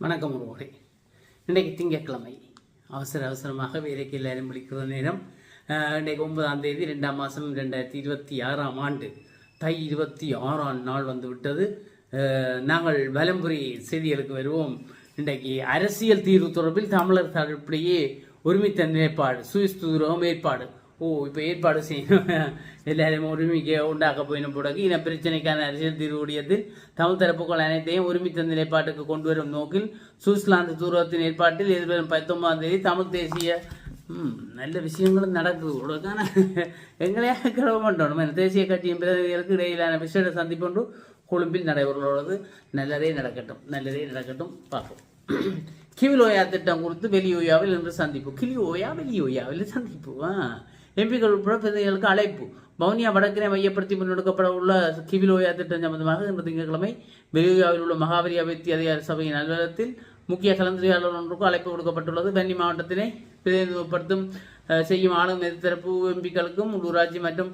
வணக்கம் உறவுகளே இன்றைக்கு திங்கட்கிழமை. அவசர அவசரமாக வேலைக்கு எல்லாரும் நேரம். இன்றைக்கு ஒன்பதாம் தேதி ரெண்டாம் மாதம் ரெண்டாயிரத்தி இருபத்தி ஆறாம் ஆண்டு. தை இருபத்தி ஆறாம் நாள் வந்துவிட்டது நாங்கள் வலம்புரி செய்திகளுக்கு வருவோம். இன்றைக்கு அரசியல் தீர்வு தொடர்பில் தமிழர் தரப்பிலேயே ஒருமித்த நிலைப்பாடு சுயஸ்தூரம் ஏற்பாடு. ஓ இப்போ ஏற்பாடு செய்யணும் எல்லாரையும் ஒருமிக்க உண்டாக்க போயினும் பிறகு இன பிரச்சனைக்கான அரசியல் தீர்வுடையதில் தமிழ் தரப்புகள் அனைத்தையும் ஒருமித்த நிலைப்பாட்டுக்கு கொண்டு வரும் நோக்கில் சுவிட்சர்லாந்து தூரத்தின் ஏற்பாட்டில் எதிர்வரும் பத்தொன்பதாம் தேதி தமிழ் தேசிய நல்ல விஷயங்களும் நடக்குது உடக்கான எங்களையா கிளம்ப பண்ணணும் தேசிய கட்சியின் பிரதிநிதிகளுக்கு இடையிலான விசேட சந்திப்பு ஒன்று கொழும்பில் நடைபெறுவது நல்லதே நடக்கட்டும் நல்லதே நடக்கட்டும் பார்ப்போம் கிவிலோயா திட்டம் குறித்து வெளியோயாவில் இன்று சந்திப்பு கிளியோயா வெளியோயாவில் சந்திப்பு ஆ எம்பிக்கள் உட்பட பிரதிநிதிகளுக்கு அழைப்பு. வவுனியா வடக்கினை மையப்படுத்தி முன்னெடுக்கப்பட உள்ள கிவிலோயா திட்டம் சம்பந்தமாக இன்று திங்கட்கிழமை வெளியோயாவில் உள்ள மகாபலி அபிவிருத்தி அதிகார சபையின் அலுவலகத்தில் முக்கிய கலந்துரையாளர் ஒன்றுக்கும் அழைப்பு கொடுக்கப்பட்டுள்ளது. வன்னி மாவட்டத்தினை பிரதிநிதித்துவப்படுத்தும் செய்யும் ஆளும் எதிர்த்தரப்பு எம்பிக்களுக்கும் உள்ளூராட்சி மற்றும்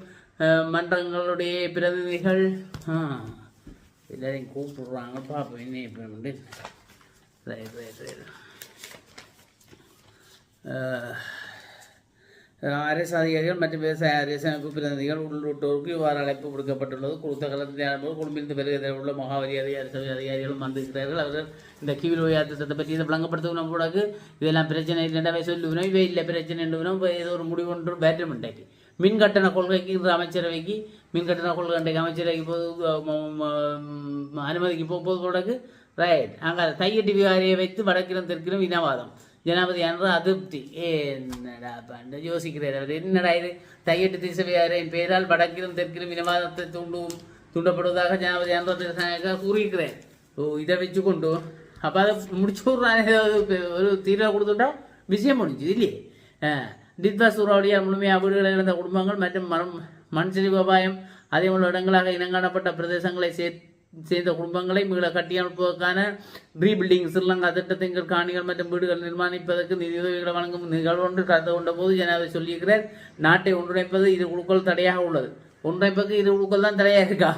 மன்றங்களுடைய பிரதிநிதிகள் எல்லாரையும் கூப்பிடுறாங்க. பார்ப்போம் என்ன எப்படி ரைட் ரைட் ரைட். அரசு அதிகாரிகள் மற்றும் விவசாய அரசமைப்பு பிரதிநிதிகள் உள்ளிட்டோருக்கு இவ்வாறு அழைப்பு விடுக்கப்பட்டுள்ளது. கொடுத்த கலந்து குடும்பிலிருந்து பெருகிற உள்ள மகாவரி அதிகாரி சபை அதிகாரிகளும் வந்திருக்கிறார்கள். அவர்கள் இந்த கீழ் ஓயா திட்டத்தை பற்றி இதை விளங்கப்படுத்தணும் கூடாது இதெல்லாம் பிரச்சனை இல்லைன்னா சொல்லுவினோம் இவை இல்லை பிரச்சனை என்றுவினோம் ஏதோ ஒரு முடிவு ஒன்று பேட்டர் பண்ணிட்டாக்கி மின் கட்டண கொள்கைக்கு இந்த அமைச்சரவைக்கு மின் கட்டண கொள்கை அன்றைக்கு அமைச்சரவைக்கு போது அனுமதிக்கு போகும்போது கூடக்கு ரைட் அங்கே தையட்டி விகாரியை வைத்து வடக்கிலும் தெற்கிலும் இனவாதம். ஜனாபதி என்ற அதிருப்தி என்னடா பண்ண யோசிக்கிறார் அவர் என்னடா இது தையட்டு திசைவியாரின் பெயரால் வடக்கிலும் தெற்கிலும் இனவாதத்தை தூண்டும் தூண்டப்படுவதாக ஜனாபதி என்ற கூறியிருக்கிறேன் ஓ இதை வச்சு கொண்டு அப்போ அதை முடிச்சு விட்றான் ஏதாவது ஒரு தீர்வாக கொடுத்துட்டா விஷயம் முடிஞ்சு இல்லையே டித்வா சூறாவளியால் முழுமையாக வீடுகளில் இருந்த குடும்பங்கள் மற்றும் மரம் மண் சரிவு அபாயம் அதே உள்ள இடங்களாக இனங்காணப்பட்ட பிரதேசங்களை சேர்த்து சேர்ந்த குடும்பங்களை மீள கட்டியமைப்பதற்கான ரீபில்டிங் ஸ்ரீலங்கா திட்டத்தின் கீழ் காணிகள் மற்றும் வீடுகள் நிர்மாணிப்பதற்கு நிதியுதவிகளை வழங்கும் நிகழ்வொன்று கலந்து கொண்ட போது ஜனாதிபதி சொல்லியிருக்கிறார் நாட்டை ஒன்றிணைப்பது இரு குழுக்கள் தடையாக உள்ளது. ஒன்றைப்பக்கு இரு குழுக்கள் தான் தடையாக இருக்கா?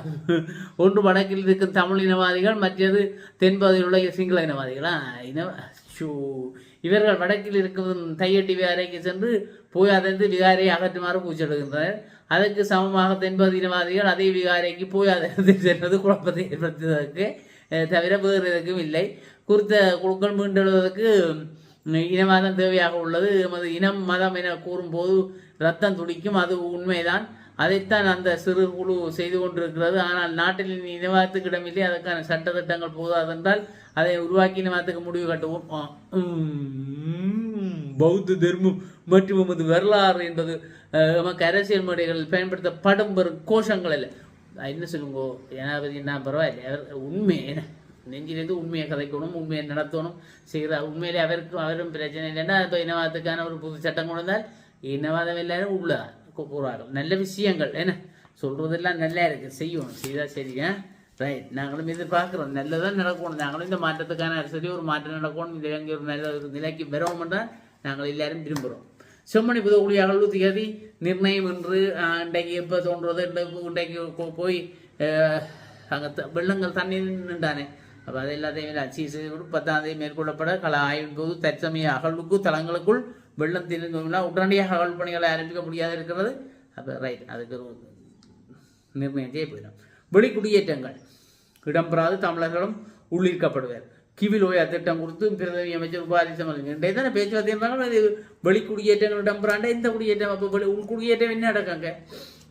ஒன்று வடக்கில் இருக்கும் தமிழ் இனவாதிகள் மற்றது தென்பகுதியில் உள்ள சிங்கள இனவாதிகளா? இன ஷூ. இவர்கள் வடக்கில் இருக்கும் தையட்டி விகாரைக்கு சென்று போய் அதிர்ந்து விகாரையை அகற்றுமாறு கூச்செடுக்கின்றனர் அதற்கு சமமாக தென்பதினவாதிகள் அதே விகாரைக்கு போய் அதை சென்றது குழப்பத்தை ஏற்படுத்துவதற்கு தவிர வேறு எதுக்கும் இல்லை. குறித்த குழுக்கள் மீண்டெழுவதற்கு இனவாதம் தேவையாக உள்ளது. எமது இனம் மதம் என கூறும்போது ரத்தம் துடிக்கும். அது உண்மைதான். அதைத்தான் அந்த சிறு குழு செய்து கொண்டிருக்கிறது. ஆனால் நாட்டில் இனி இனவாதத்துக்கு இடமில்லை. அதற்கான சட்ட திட்டங்கள் போதாதென்றால் அதை உருவாக்கி இனவாதத்துக்கு முடிவு கட்டுவோம். பௌத்த தர்மம் மற்றும் எமது வரலாறு என்பது நமக்கு அரசியல் மேடைகளில் பயன்படுத்தப்படும் பெரும் கோஷங்கள் இல்லை. என்ன சொல்லுங்கோ ஜனாதிபதி என்ன பரவாயில்லை. உண்மை. என்ன நெஞ்சிலேருந்து உண்மையை கதைக்கணும் உண்மையை நடத்தணும் செய்கிற உண்மையிலே அவருக்கும் அவரும் பிரச்சனை இல்லைன்னா இப்போ இனவாதத்துக்கான ஒரு புது சட்டம் கொண்டு வந்தால் இனவாதம் எல்லாரும் உள்ள கூறார்கள் நல்ல விஷயங்கள் என்ன? சொல்கிறதெல்லாம் நல்லா இருக்குது செய்யணும் செய்தால் சரிங்க ரைட் நாங்களும் எதிர்பார்க்குறோம். நல்லதாக நடக்கணும். நாங்களும் இந்த மாற்றத்துக்கான அரசடி ஒரு மாற்றம் நடக்கணும். இந்த இலங்கை ஒரு நல்ல ஒரு நிலைக்கு வரவும் நாங்கள் எல்லாரும் விரும்புகிறோம். செம்மணி புதகுழி அகழ்வு திகதி நிர்ணயம் என்று இன்றைக்கு எப்போ தோன்றது இன்றைக்கு போய் அங்கே வெள்ளங்கள் தண்ணி நின்றானே. அப்போ அது எல்லாத்தையும் அச்சீ செய்து கொண்டு பத்தாம் தேதி மேற்கொள்ளப்பட கல ஆய்வின் போது தற்சமய அகழ்வுக்கு தளங்களுக்குள் வெள்ளம் தெரிந்தோம்னா உடனடியாக அகழ்வு பணிகளை ஆரம்பிக்க முடியாது இருக்கிறது. அப்போ ரைட் அதுக்கு நிர்ணயத்தையே போயிடும். வெளிக்குடியேற்றங்கள் இடம்பெறாது தமிழர்களும் உள்ளிருக்கப்படுவார். கிவில் ஓயா திட்டம் கொடுத்து பிரதம அமைச்சர் உபாதி இன்றைய தானே பேச்சுவார்த்தை இருந்தாலும் அது வெளிக்குடியேற்றங்கள் இடம்பெறாண்டா இந்த குடியேற்றம் அப்போ வெளி உள்குடியேற்றம் என்ன நடக்காங்க?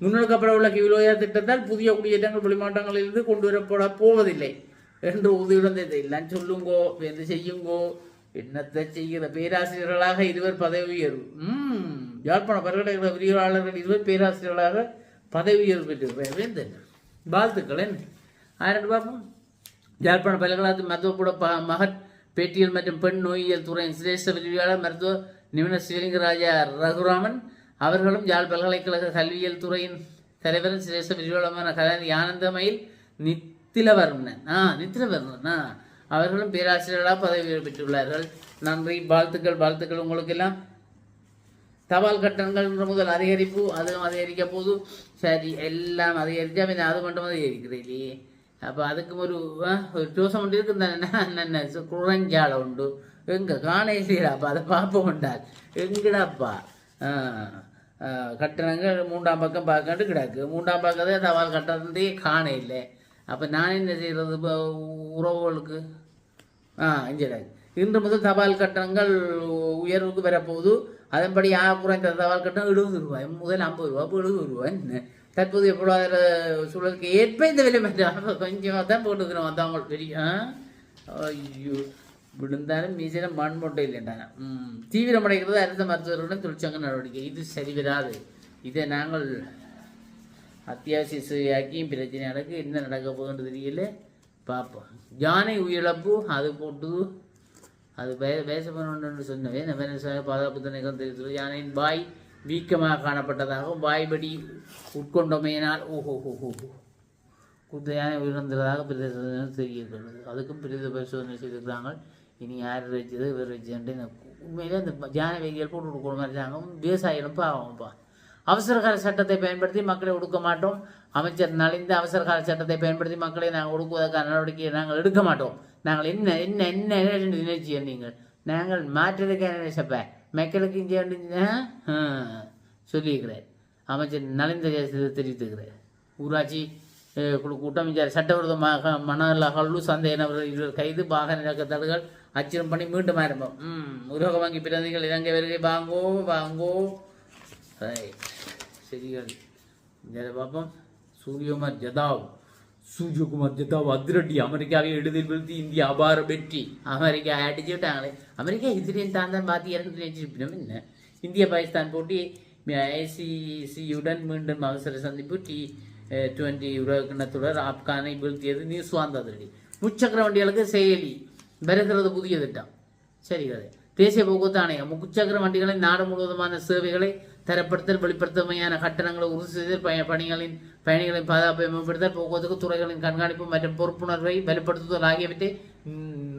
முன்னெடுக்கப்பட உள்ள கிவிலோயா திட்டத்தால் புதிய குடியேற்றங்கள் வெளிமாவட்டங்களிலிருந்து கொண்டு வரப்பட போவதில்லை. என்று உறுதியுடன் இதெல்லாம் சொல்லுங்கோ என்ன செய்யுங்கோ. என்னத்தை செய்கிற பேராசிரியர்களாக இருவர் பதவி உயர்வு. ம் யாழ்ப்பாண பல்கலைக்கழக விரிவாளர்கள் இருவர் பேராசிரியர்களாக பதவி உயர்வு பெற்றிருக்கிறார் வேந்தன் வாழ்த்துக்கள் என்ன? ஆயிரம் பார்ப்போம் யாழ்ப்பாண பல்கலைக்கழகத்தின் மருத்துவக்கூட ப மகத் பேட்டியல் மற்றும் பெண் நோயியல் துறையின் சிரேஷ்ட விரிவாளர் மருத்துவ நிபுணர் சிவலிங்கராஜா ரகுராமன். அவர்களும் யாழ் பல்கலைக்கழக கல்வியியல் துறையின் தலைவர் சிரேஷ்ட விரிவாளருமான கலைஞர் ஆனந்தமயில் நித்திலவர்மன். ஆ நித்திலவர்மன். ஆ அவர்களும் பேராசிரியர்களாக பதவி பெற்றுள்ளார்கள். நன்றி வாழ்த்துக்கள் வாழ்த்துக்கள் உங்களுக்கெல்லாம். தபால் கட்டணங்கள் முதல் அதிகரிப்பு அதுவும் அதிகரிக்க போது சரி எல்லாம் அதிகரிச்சா பின்ன அது மட்டும் அதிகரிக்கிறேன் இல்லையே. അപ്പോൾ அதுக்கும் ஒரு ஆ, ஒரு டூசம் ஒன்று இருக்குந்தானே குழஞ்சாலம் உண்டு எங்க காணேசிடா அப்போ அதை பார்ப்போம் உண்டால் எங்கடாப்பா ஆ, ஆ, கட்டணங்கள் மூன்றாம் பக்கம் பார்க்கண்டு கிடக்கு மூன்றாம் பக்கத்தை தபால் கட்டணத்தையே காண இல்லை அப்போ நான் என்ன செய்கிறது இப்போ உறவுகளுக்கு ஆ இங்கே இன்று முதல் தபால் கட்டணங்கள் உயர்வுக்கு வரப்போகுது அதன்படி ஆக குறைந்த தபால் கட்டணம் எழுபது ரூபாய் முதல் ஐம்பது ரூபா இப்போ எழுபது ரூபாய் என்ன தற்போதைய பொருளாதார சூழலுக்கு ஏற்ப இந்த விலை மாற்றம் கொஞ்சமாக தான் போட்டுக்கிறோம். அதான் உங்களுக்கு தெரியும் ஐயோ விழுந்தாலும் மீசில மண் மொட்டை இல்லைன்றாங்க. ம் தீவிரமடைகிறது அரசு மருத்துவர்களுடன் தொழிற்சங்க நடவடிக்கை. இது சரி வராது இதை நாங்கள் அத்தியாவசிய சேவையாக்கியும் பிரச்சனை நடக்கு. என்ன நடக்க போகுதுன்னு தெரியல. பார்ப்போம். யானை உயிரிழப்பு அது போட்டு அது பேச வேசப்பன்னு சொன்னவே நம்ம பாதுகாப்பு திணைக்களம் தெரிவித்துள்ளது யானையின் பாய் வீக்கமாக காணப்பட்டதாகவும் வாய்படி உட்கொண்டமையினால் ஓஹோ ஹோ ஹோ ஹோ. குத்த யானை உயிரிழந்ததாக அதுக்கும் பிரேத பரிசோதனை செய்திருக்கிறாங்க இனி யார் வச்சது இவர் வச்சுட்டு இந்த உண்மையிலே இந்த ஜான வைகள் போட்டு கொடுக்குற மாதிரி இருக்காங்க விவசாயிகளும் பாவம்ப்பா அவசரகால சட்டத்தை பயன்படுத்தி மக்களை ஒடுக்க மாட்டோம். அமைச்சர் நலிந்த அவசரகால சட்டத்தை பயன்படுத்தி மக்களை நாங்கள் ஒடுக்குவதற்கான நடவடிக்கையை நாங்கள் எடுக்க மாட்டோம். நாங்கள் என்ன என்ன என்ன என்ன நினைச்சிய நீங்கள் நாங்கள் மாற்றதுக்கான நினைச்சப்ப மக்களுக்கு இங்கே வந்து சொல்லியிருக்கிறேன் அமைச்சர் நலிந்த ஜெயசீலன் தெரிவித்திருக்கிறார் ஊராட்சி குழு கூட்டம் இங்கே சட்டவிரோதமாக மணல் அகழ்வு சந்தேக நபர்கள் இருவர் கைது வாகன இலக்கத்தாடுகள் அச்சிரம் பண்ணி மீண்டும் ஆரம்பம். ம் உலக வங்கி பிரதிகள் இலங்கை வருகை வாங்கோ வாங்கோ. சரிகள் இந்த பார்ப்போம். சூரியகுமார் ஜதாவ். சூரியகுமார் ஜதாவ் அதிரடி அமெரிக்காவை எழுதி வீழ்த்தி இந்தியா அபார வெற்றி அமெரிக்கா அடிச்சு விட்டாங்களே அமெரிக்கா இதுலேயும் தான் தான் பார்த்து இறந்து நினைச்சிருப்பினோம் என்ன இந்திய பாகிஸ்தான் போட்டி ஐசிசியுடன் மீண்டும் அவசர சந்திப்பு டி டுவெண்ட்டி உலகக்கிணத்துடன் ஆப்கானை வீழ்த்தியது நியூஸ்வாந்த் அதிரடி முச்சக்கர வண்டிகளுக்கு செயலி வருகிறது புதிய திட்டம் சரி கதை தேசிய போக்குவரத்து ஆணையம் முச்சக்கர வண்டிகளின் நாடு முழுவதுமான சேவைகளை தரப்படுத்தல் வெளிப்படுத்தமையான கட்டணங்களை உறுதி செய்தல் பய பணிகளின் பயணிகளின் பாதுகாப்பை மேம்படுத்தல் போக்குவரத்து துறைகளின் கண்காணிப்பு மற்றும் பொறுப்புணர்வை வலுப்படுத்துதல் ஆகியவற்றை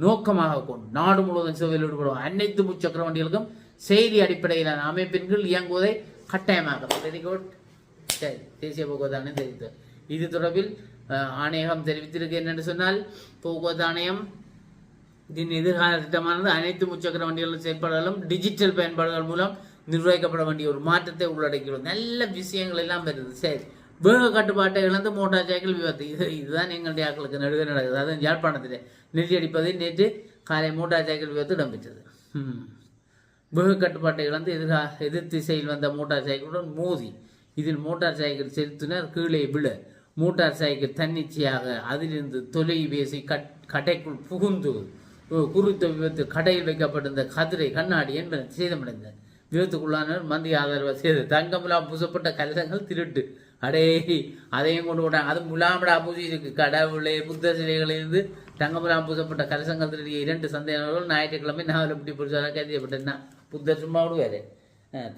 நோக்கமாக கொண்டு நாடு முழுவதும் சேவையில் ஈடுபடும் அனைத்து முச்சக்கர வண்டிகளுக்கும் செய்தி அடிப்படையிலான அமைப்பின் கீழ் இயங்குவதை கட்டாயமாக்கலாம் வெரி குட் சரி தேசிய போக்குவரத்து ஆணையம் தெரிவித்தது. இது தொடர்பில் ஆணையகம் தெரிவித்திருக்கு என்னென்று சொன்னால் போக்குவரத்து ஆணையம் இதன் எதிர்கால திட்டமானது அனைத்து முச்சக்கர வண்டிகளின் செயல்பாடுகளும் டிஜிட்டல் பயன்பாடுகள் மூலம் நிர்வகிக்கப்பட வேண்டிய ஒரு மாற்றத்தை உள்ளடக்கியுள்ளது. நல்ல விஷயங்கள் எல்லாம் வருது சரி. வேக கட்டுப்பாட்டை இழந்து மோட்டார் சைக்கிள் விபத்து. இது இதுதான் எங்களுடைய ஆக்களுக்கு நடுவே நடக்குது. அதுவும் யாழ்ப்பாணத்தில் நெறி அடிப்பதை நேற்று காலை மோட்டார் சைக்கிள் விபத்து இடம்பெற்றது. ம். வேக கட்டுப்பாட்டை இழந்து எதிர்கா எதிர் திசையில் வந்த மோட்டார் சைக்கிளுடன் மோதி இதில் மோட்டார் சைக்கிள் செலுத்தினர். கீழே விழ. மோட்டார் சைக்கிள் தன்னிச்சையாக அதிலிருந்து தொலைபேசி கட் கடைக்குள் புகுந்து குறித்த விபத்து கடையில் வைக்கப்பட்டிருந்த கதிரை கண்ணாடி என்பன சேதமடைந்தது விபத்துக்குள்ளானவர் மந்தி ஆதரவு செய்து தங்கமுலாம் பூசப்பட்ட கலசங்கள் திருட்டு. அடே அதையும் கொண்டு விட்டாங்க அது முலாமடா பூசி இருக்கு கடவுளே புத்த சிலைகளிலிருந்து தங்கமுலாம் பூசப்பட்ட கலசங்கள் திருடிய இரண்டு சந்தேகங்கள் ஞாயிற்றுக்கிழமை நாவலப்பட்டி போலீசாரால் கைதியப்பட்டேன்னா புத்தர் சும்மா விடுவாரு.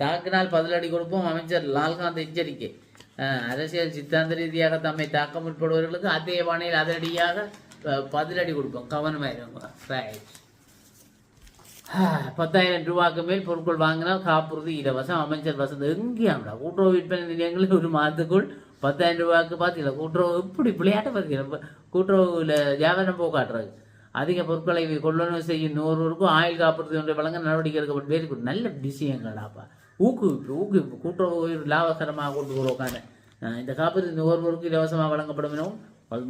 தாக்கினால் பதிலடி கொடுப்போம். அமைச்சர் லால்காந்த் எச்சரிக்கை. அரசியல் சித்தாந்த ரீதியாக தம்மை தாக்க முற்படுபவர்களுக்கு அதே பாணியில் அதிரடியாக பதிலடி கொடுப்போம். கவனமாயிருங்க. ரைட் பத்தாயிரம் ரூபாய்க்கு மேல் பொருட்கள் வாங்கினால் காப்புறுதி இலவசம் அமைச்சர் வசதி எங்கேயாம்டா கூட்டுறவு விற்பனை நிலையங்களில் ஒரு மாதத்துக்குள் பத்தாயிரம் ரூபாய்க்கு பார்த்தீங்களா கூட்டுறவு இப்படி விளையாட்ட பார்த்தீங்களா கூட்டுறவுல வியாபாரம் போக்காட்டுறது அதிக பொருட்களை கொள்ளணும் செய்யும் நூறுவருக்கும் ஆயுள் காப்புறுதி ஒன்றை வழங்க நடவடிக்கை எடுக்கப்பட்டு வேறு நல்ல விஷயங்களாப்பா ஊக்குவிப்பு ஊக்குவிப்பு கூட்டுறவு லாபகரமாக கொண்டு வருவாங்க இந்த காப்புறுதி நுகர்வோருக்கு இலவசமாக வழங்கப்படும் எனவும்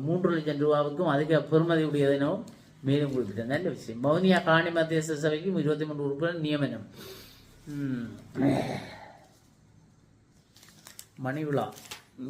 மூன்று லட்சம் ரூபாவுக்கும் அதிக பெறுமதி உடையது எனவும் மேலும் குறிப்பிட்ட நல்ல விஷயம். மௌனியா காணி மத்தியஸ்த சபைக்கும் இருபத்தி மூன்று உறுப்பினர் நியமனம். மணிவிழா.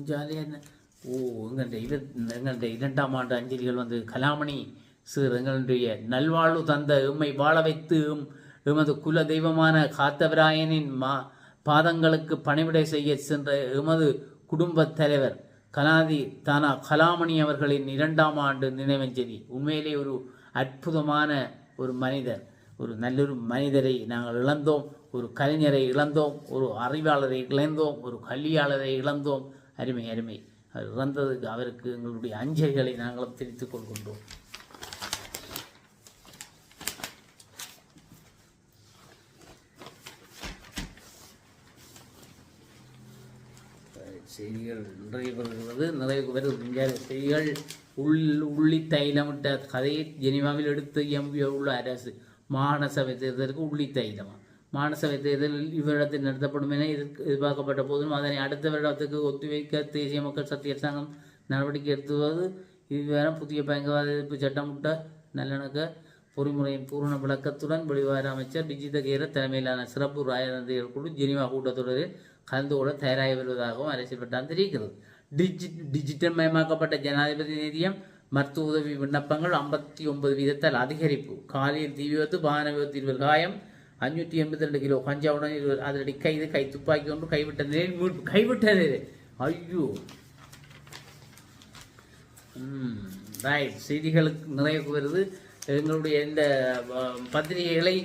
ஜாலியாக என்ன? ஓ எங்கள்கிட்ட இரு எங்கள்கிட்ட இரண்டாம் ஆண்டு அஞ்சலிகள் வந்து கலாமணி சிறு எங்களுடைய நல்வாழ்வு தந்த எம்மை வாழ வைத்து எமது குல தெய்வமான காத்தவராயனின் மா பாதங்களுக்கு பணிவிடை செய்ய சென்ற எமது குடும்பத் தலைவர் கலாதி தானா கலாமணி அவர்களின் இரண்டாம் ஆண்டு நினைவஞ்சலி. உண்மையிலே ஒரு அற்புதமான ஒரு மனிதர் ஒரு நல்லொரு மனிதரை நாங்கள் இழந்தோம் ஒரு கலைஞரை இழந்தோம் ஒரு அறிவாளரை இழந்தோம் ஒரு கல்வியாளரை இழந்தோம். அருமை அருமை. அவர் இறந்ததுக்கு அவருக்கு எங்களுடைய அஞ்சலிகளை நாங்களும் தெரிவித்துக் கொள்கின்றோம். செய்திகள் நிறைவு பெறுகிறது நிறைவு பெறுகின்ற செய்திகள் உள் உள்ளி தைலமிட்ட கதையை ஜெனிவாவில் எடுத்து எம்பிய உள்ள அரசு மாநசபை தேர்தலுக்கு உள்ளி தைலமா மாநசபை தேர்தலில் இவ்விடத்தில் நடத்தப்படும் என எதிர்க்க- எதிர்பார்க்கப்பட்ட போதிலும் அதனை அடுத்த வருடத்துக்கு ஒத்திவைக்க தேசிய மக்கள் சக்தி அரசாங்கம் நடவடிக்கை எடுத்துவது இதுவரை புதிய பயங்கரவாத எதிர்ப்பு சட்டம் உட்ட நல்லிணக்க பொறிமுறையின் பூரண விளக்கத்துடன் வெளிவார அமைச்சர் விஜித கேர தலைமையிலான சிறப்பு ராஜதந்திரிகள் குழு ஜெனிவா கூட்டத்தொடரில் கலந்து கொள்ள தயாராகி வருவதாகவும் அரசியல் வட்டாரம் தெரிவிக்கிறது டிஜி டிஜிட்டல் மயமாக்கப்பட்ட ஜனாதிபதி நிதியம் மருத்துவ உதவி விண்ணப்பங்கள் ஐம்பத்தி ஒன்பது வீதத்தால் அதிகரிப்பு. காலையில் தீ விபத்து வாகன விபத்து இருவர் காயம் அஞ்சூற்றி எண்பத்தி ரெண்டு கிலோ கஞ்சாவுடன் இருவர் அதிரடி கைது கை துப்பாக்கி ஒன்று கைவிட்ட நிலையில் மீட்பு கைவிட்ட கைவிட்டது. ஐயோ. ரைட். செய்திகளுக்கு நிறைய வருது. எங்களுடைய இந்த பத்திரிகைகளை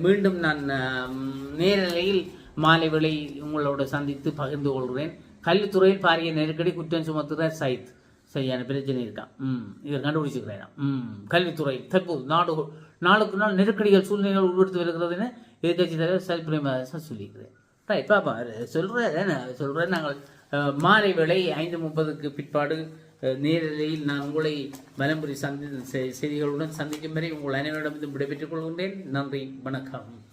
மீண்டும் நான் நேரலையில் மாலை வேளை உங்களோட சந்தித்து பகிர்ந்து கொள்கிறேன். கல்வித்துறையில் பாரிய நெருக்கடி குற்றம் சுமத்துகிறார் சைத் சரியான பிரச்சனை இருக்கான் ம் இதை கண்டுபிடிச்சிருக்கிறேன் ம் கல்வித்துறை தற்போது நாடு நாளுக்கு நாள் நெருக்கடிகள் சூழ்நிலைகள் உருவெடுத்து வருகிறதுன்னு எதிர்கட்சி தலைவர் சரி பிரேமதாசன் சொல்லியிருக்கிறேன் ரைட் பாப்பா சொல்கிறேன் சொல்கிறேன் நாங்கள். மாலை வேளை ஐந்து முப்பதுக்கு பிற்பாடு நேரலையில் நான் உங்களை வலம்புரி சந்தி செ- செய்திகளுடன் சந்திக்கும் வரை உங்கள் அனைவரிடமிருந்து விடைபெற்றுக் கொள்கின்றேன். நன்றி வணக்கம்.